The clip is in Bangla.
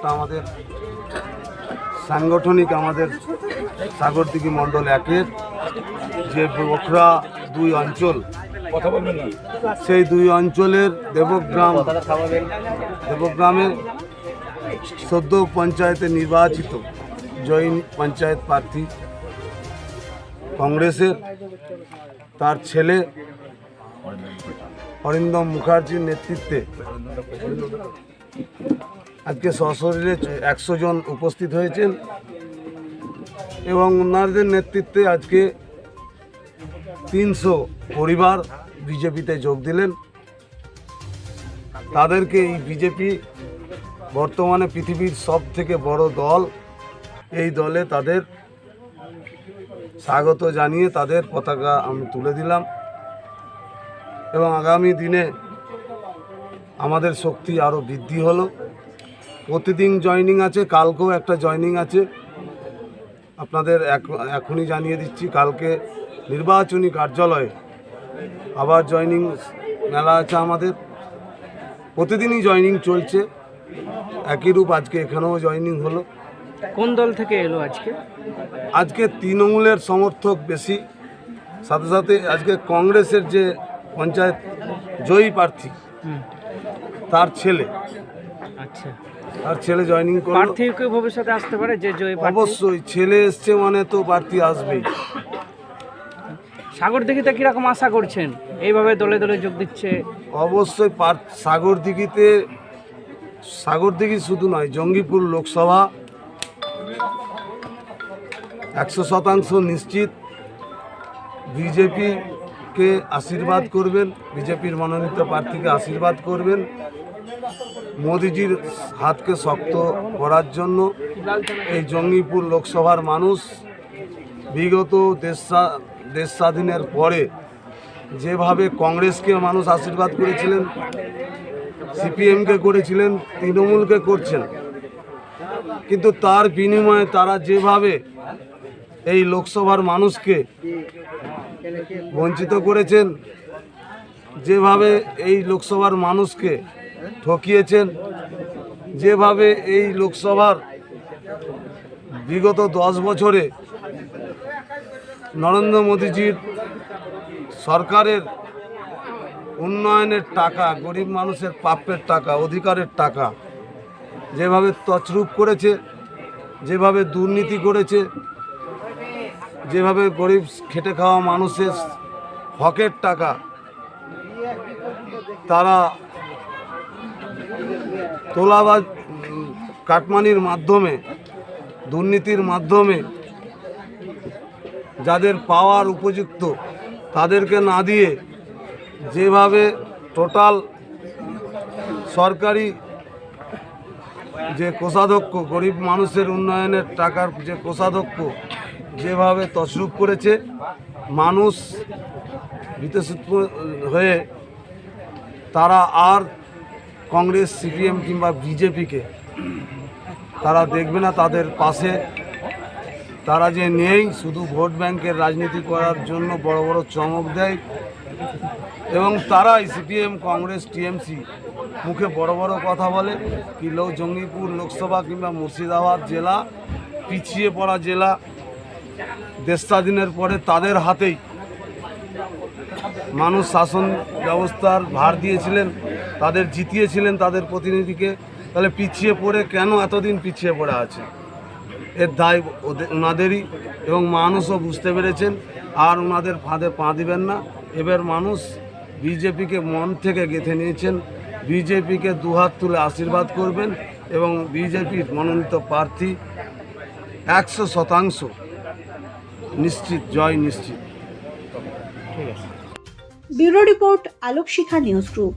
একটা আমাদের সাংগঠনিক আমাদের সাগরদিঘি মণ্ডল একের যে বখরা দুই অঞ্চল সেই দুই অঞ্চলের দেবগ্রাম দেবগ্রামে সদ্য পঞ্চায়েতে নির্বাচিত জয়ী পঞ্চায়েত প্রার্থী কংগ্রেসের তার ছেলে অরিন্দম মুখার্জির নেতৃত্বে আজকে সশরীরে একশো জন উপস্থিত হয়েছেন এবং ওনাদের নেতৃত্বে আজকে তিনশো পরিবার বিজেপিতে যোগ দিলেন। তাদেরকে এই বিজেপি বর্তমানে পৃথিবীর সব থেকে বড় দল। এই দলে তাদের স্বাগত জানিয়ে তাদের পতাকা আমি তুলে দিলাম এবং আগামী দিনে আমাদের শক্তি আরও বৃদ্ধি হলো। প্রতিদিন জয়নিং আছে কালকেও একটা জয়নিং আছে। আপনাদের এখনই জানিয়ে দিচ্ছি কালকে নির্বাচনী কার্যালয়ে আবার জয়নিং মেলা আছে আমাদের। প্রতিদিনই জয়নিং চলছে। একই রূপ আজকে এখানেও জয়নিং হলো। কোন দল থেকে এলো আজকে? আজকে তৃণমূলের সমর্থক বেশি। সাথে সাথে আজকে কংগ্রেসের যে পঞ্চায়েত জয়ী প্রার্থী তার ছেলে। আচ্ছা তার ছেলে জয়নিং করল? প্রার্থী কি ভবিষ্যতে আসতে পারে? যে জয় অবশ্যই ছেলে এসছে মানে তো প্রার্থী আসবেই। সাগর দিঘিতে কীরকম আশা করছেন? এইভাবে দলে দলে যোগ দিচ্ছে। অবশ্যই পার- সাগরদিঘিতে সাগরদিঘি শুধু নয় জঙ্গিপুর লোকসভা একশো শতাংশ নিশ্চিত। বিজেপিকে আশীর্বাদ করবেন বিজেপির মনোনীত প্রার্থীকে আশীর্বাদ করবেন। মোদিজির হাতকে শক্ত করার জন্য এই জঙ্গিপুর লোকসভার মানুষ বিগত দেশ দেশ স্বাধীনের পরে যেভাবে কংগ্রেসকে মানুষ আশীর্বাদ করেছিলেন, সিপিএমকে করেছিলেন, তৃণমূলকে করছেন, কিন্তু তার বিনিময়ে তারা যেভাবে এই লোকসভার মানুষকে বঞ্চিত করেছেন, যেভাবে এই লোকসভার মানুষকে ঠকিয়েছেন। যেভাবে এই লোকসভার বিগত দশ বছরে নরেন্দ্র মোদীজির সরকারের উন্নয়নের টাকা, গরিব মানুষের প্রাপ্যের টাকা, অধিকারের টাকা, যেভাবে তছরূপ করেছে, যেভাবে দুর্নীতি করেছে, যেভাবে গরিব খেটে খাওয়া মানুষের হকের টাকা, তারা তোলাবাজ উম, কাটমানির মাধ্যমে দুর্নীতির মাধ্যমে যাদের পাওয়ার উপযুক্ত তাদেরকে না দিয়ে যেভাবে টোটাল সরকারি যে কোষাধ্যক্ষ গরিব মানুষের উন্নয়নের টাকার যে কোষাধ্যক্ষ যেভাবে তছরূপ করেছে মানুষ বিতসিত হয়ে তারা আর কংগ্রেস, সিপিএম কিংবা বিজেপিকে তারা দেখবে না, তাদের পাশে। তারা যে নেই, শুধু ভোট ব্যাংকের রাজনীতি করার জন্য বড় বড় চমক দেয় এবং তারাই সিপিএম, কংগ্রেস, টিএমসি মুখে বড় বড় কথা বলে। কি লোক জঙ্গিপুর লোকসভা কিংবা মুর্শিদাবাদ জেলা, পিছিয়ে পড়া জেলা দেশ পরে তাদের হাতেই মানুষ শাসন ব্যবস্থার ভার দিয়েছিলেন। তাদের জিতিয়েছিলেন তাদের প্রতিনিধিকে, তাহলে পিছিয়ে পড়ে কেন এতদিন পিছিয়ে পড়ে আছে? এর দায় ওদের ওনাদেরই এবং মানুষও বুঝতে পেরেছেন, আর ওনাদের ফাঁদে পা দিবেন না। এবার মানুষ বিজেপিকে মন থেকে গেঁথে নিয়েছেন, বিজেপিকে দুহাত তুলে আশীর্বাদ করবেন এবং বিজেপির মনোনীত প্রার্থী একশো শতাংশ নিশ্চিত, জয় নিশ্চিত। Bureau report Alok Shikha news group.